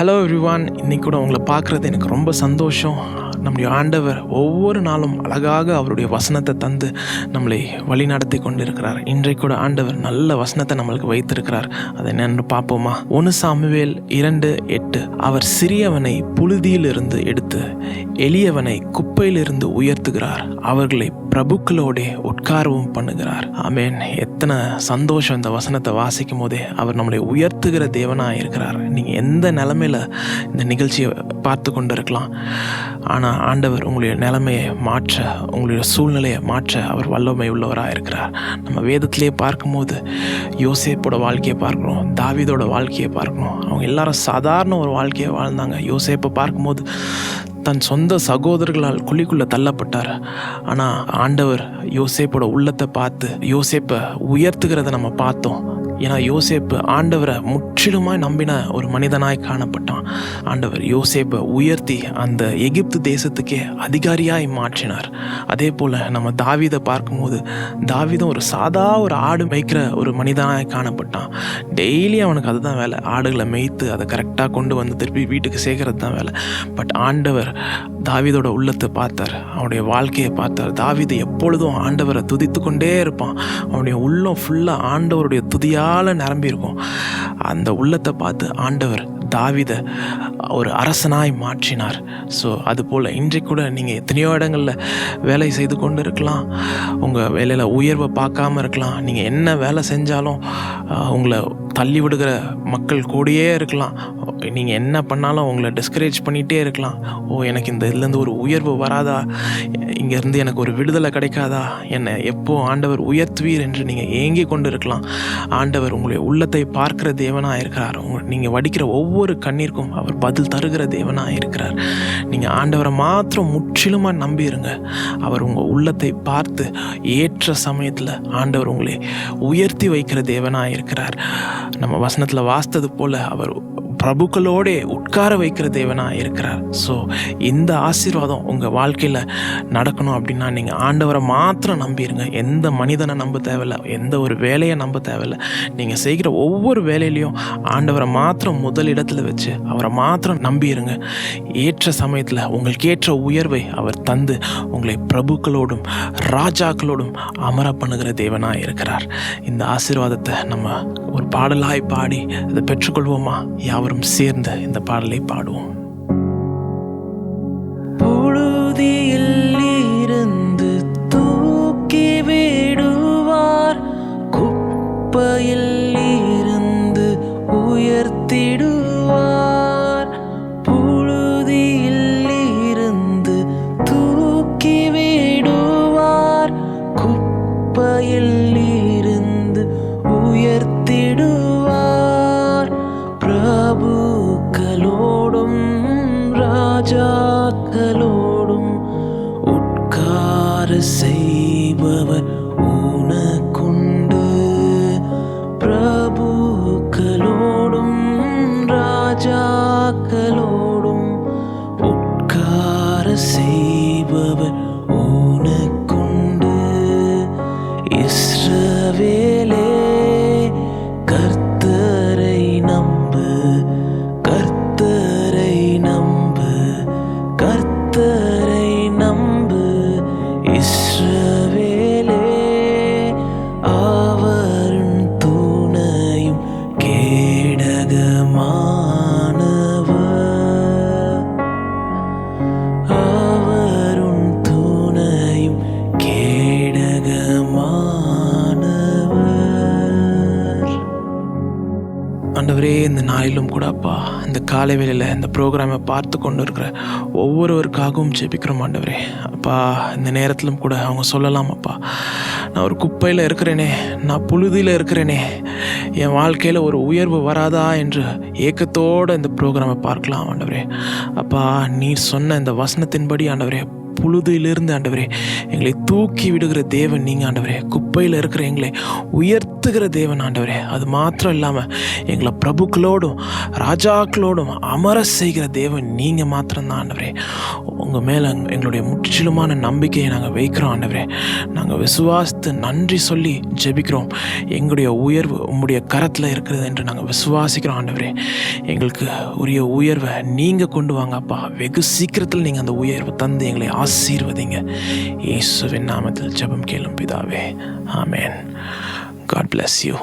Hello everyone இன்னைக்கு கூட உங்களை பார்க்குறது எனக்கு ரொம்ப சந்தோஷம். நம்முடைய ஆண்டவர் ஒவ்வொரு நாளும் அழகாக அவருடைய வசனத்தை தந்து நம்மளை வழி நடத்தி கொண்டு இருக்கிறார் இன்றைக்கு கூட ஆண்டவர் நல்ல வசனத்தை நம்மளுக்கு வைத்திருக்கிறார். அதை என்னென்னு பார்ப்போமா? ஒன்று சாமுவேல் இரண்டு எட்டு. அவர் சிறியவனை புழுதியிலிருந்து எடுத்து எளியவனை குப்பையிலிருந்து உயர்த்துகிறார். அவர்களை பிரபுக்களோடே உட்காரவும் பண்ணுகிறார். ஆமேன். எத்தனை சந்தோஷம் இந்த வசனத்தை வாசிக்கும் போதே அவர் நம்மளை உயர்த்துகிற தேவனாக இருக்கிறார் நீங்கள் எந்த நிலைமையில் இந்த நிகழ்ச்சியை பார்த்து கொண்டு இருக்கலாம் ஆனால் ஆண்டவர் உங்களுடைய நிலைமையை மாற்ற உங்களுடைய சூழ்நிலையை மாற்ற அவர் வல்லமை உள்ளவராக இருக்கிறார். நம்ம வேதத்திலே பார்க்கும்போது யோசேப்போட வாழ்க்கையை பார்க்குறோம் தாவிதோட வாழ்க்கையை பார்க்கணும் அவங்க எல்லாரும் சாதாரண ஒரு வாழ்க்கையை வாழ்ந்தாங்க. யோசேப்பை பார்க்கும்போது தன் சொந்த சகோதரர்களால் குழிக்குள்ளே தள்ளப்பட்டார். ஆனால் ஆண்டவர் யோசேப்போட உள்ளத்தை பார்த்து யோசேப்பை உயர்த்துகிறத நம்ம பார்த்தோம். ஏன்னா யோசேப்பு ஆண்டவரை முற்றிலுமாய் நம்பின ஒரு மனிதனாய் காணப்பட்டான். ஆண்டவர் யோசேப்பை உயர்த்தி அந்த எகிப்து தேசத்துக்கே அதிகாரியாய் மாற்றினார். அதே போல் நம்ம தாவிதை பார்க்கும்போது தாவிதம் ஒரு சாதா ஒரு ஆடு மேய்க்கிற ஒரு மனிதனாய் காணப்பட்டான். டெய்லி அவனுக்கு அதுதான் வேலை. ஆடுகளை மேய்த்து அதை கரெக்டாக கொண்டு வந்து திருப்பி வீட்டுக்கு சேர்க்கறது தான் வேலை. பட் ஆண்டவர் தாவீதோட உள்ளத்தை பார்த்தார். அவனுடைய வாழ்க்கையை பார்த்தார். தாவிதை எப்பொழுதும் ஆண்டவரை துதித்து கொண்டே இருப்பான். அவனுடைய உள்ளம் ஃபுல்லாக ஆண்டவருடைய துதியாக நிரம்பி நிரம்பியிருக்கும் அந்த உள்ளத்தை பார்த்து ஆண்டவர் தாவித ஒரு அரசனாய் மாற்றினார். ஸோ அதுபோல் இன்றைக்கு கூட நீங்கள் எத்தனையோ இடங்களில் வேலை செய்து கொண்டு இருக்கலாம் உங்கள் வேலையில் உயர்வை பார்க்காம இருக்கலாம். நீங்கள் என்ன வேலை செஞ்சாலும் உங்களை தள்ளி விடுகிற மக்கள் கூடயே இருக்கலாம். நீங்கள் என்ன பண்ணாலும் உங்களை டிஸ்கரேஜ் பண்ணிகிட்டே இருக்கலாம். ஓ எனக்கு இந்த இதுலேருந்து ஒரு உயர்வு வராதா? இங்கேருந்து எனக்கு ஒரு விடுதலை கிடைக்காதா? என்னை எப்போ ஆண்டவர் உயர்த்துவீர் என்று நீங்கள் ஏங்கி கொண்டு இருக்கலாம் ஆண்டவர் உங்களுடைய உள்ளத்தை பார்க்கிற தேவனாக இருக்கிறார் உங்க நீங்கள் வடிக்கிற ஒவ்வொரு கண்ணீருக்கும் அவர் பதில் தருகிற தேவனாக இருக்கிறார் நீங்கள் ஆண்டவரை மாத்திரம் முற்றிலுமாக நம்பிடுங்க அவர் உங்கள் உள்ளத்தை பார்த்து ஏற்ற சமயத்தில் ஆண்டவர் உங்களை உயர்த்தி வைக்கிற தேவனாக இருக்கிறார் நம்ம வசனத்தில் வாசித்தது போல அவர் பிரபுக்களோடே உட்கார வைக்கிற தேவனாக இருக்கிறார். ஸோ இந்த ஆசீர்வாதம் உங்கள் வாழ்க்கையில் நடக்கணும் அப்படின்னா நீங்கள் ஆண்டவரை மாத்திரம் நம்பிடுங்க எந்த மனிதனை நம்ப தேவையில்ல எந்த ஒரு வேலையை நம்ப தேவையில்ல. நீங்கள் செய்கிற ஒவ்வொரு வேலையிலையும் ஆண்டவரை மாத்திரம் முதல் வச்சு அவரை மாத்திரம் நம்பிடுங்க ஏற்ற சமயத்தில் உங்களுக்கு ஏற்ற உயர்வை அவர் தந்து உங்களை பிரபுக்களோடும் ராஜாக்களோடும் அமர பண்ணுகிற தேவனாக இருக்கிறார். இந்த ஆசீர்வாதத்தை நம்ம ஒரு பாடலாய் பாடி அதை பெற்றுக்கொள்வோமா? எல்லோரும் சேர்ந்து இந்த பாடலை பாடுவோம். பொழுதியில் இருந்து தூக்கி விடுவார். குப்பையில் செய்பவர் ஆண்டவரே இந்த நாளிலும் கூட அப்பா இந்த காலை வேளையில் இந்த ப்ரோக்ராமை பார்த்து கொண்டு இருக்கிற ஒவ்வொருவருக்காகவும் ஜெபிக்கிறோம் ஆண்டவரே. அப்பா இந்த நேரத்திலும் கூட அவங்க சொல்லலாம் அப்பா. நான் ஒரு குப்பையில் இருக்கிறேனே நான் புழுதியில் இருக்கிறேனே. என் வாழ்க்கையில் ஒரு உயர்வு வராதா என்று ஏக்கத்தோடு இந்த ப்ரோக்ராமை பார்க்கலாம் ஆண்டவரே. அப்பா நீர் சொன்ன இந்த வசனத்தின்படி ஆண்டவரே புழுதியிலிருந்து ஆண்டவரே எங்களை தூக்கி விடுகிற தேவன் நீங்கள் ஆண்டவரே. குப்பையில் இருக்கிற எங்களை உயர்த்துகிற தேவன் ஆண்டவரே. அது மாத்திரம் இல்லாமல் எங்களை பிரபுக்களோடும் ராஜாக்களோடும் அமர செய்கிற தேவன் நீங்கள் மாத்திரம்தான் ஆண்டவரே. உங்கள் மேலே எங்களுடைய முற்றிலுமான நம்பிக்கையை நாங்கள் வைக்கிறோம் ஆண்டவரே. நாங்கள் விசுவாசித்து நன்றி சொல்லி ஜெபிக்கிறோம். எங்களுடைய உயர்வு உங்களுடைய கரத்தில் இருக்கிறது என்று நாங்கள் விசுவாசிக்கிறோம் ஆண்டவரே. எங்களுக்கு உரிய உயர்வை நீங்கள் கொண்டு வாங்க அப்பா. வெகு சீக்கிரத்தில் நீங்கள் அந்த உயர்வு தந்து எங்களை ஆசீர்வதிங்க. இயேசுவின் நாமத்தில் ஜெபம் கேளும் பிதாவே. ஆமேன். God bless you